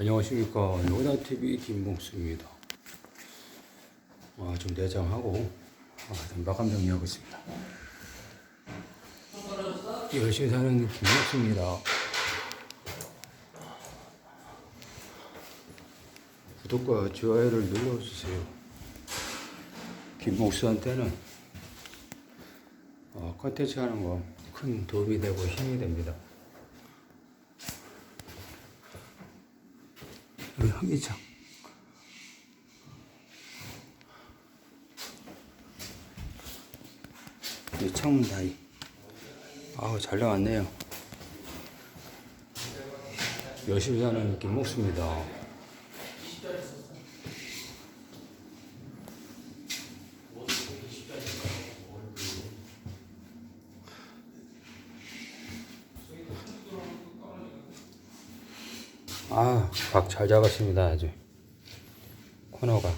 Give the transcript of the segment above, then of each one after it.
안녕하십니까. 노다TV 김봉수입니다. 아, 좀 내장하고 아, 좀 마감 정리하고 있습니다. 열심히 사는 김봉수입니다. 구독과 좋아요를 눌러주세요. 김봉수한테는 어, 컨텐츠 하는 거 큰 도움이 되고 힘이 됩니다 여기 현기창. 이 창문 다이. 아우, 잘 나왔네요. 열심히 사는 김목수입니다. 아, 각 잘 잡았습니다, 아주. 코너가.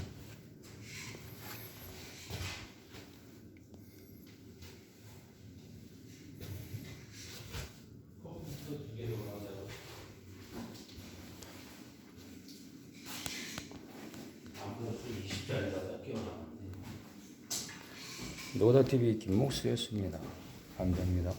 노다TV 김목수였습니다. 감사합니다.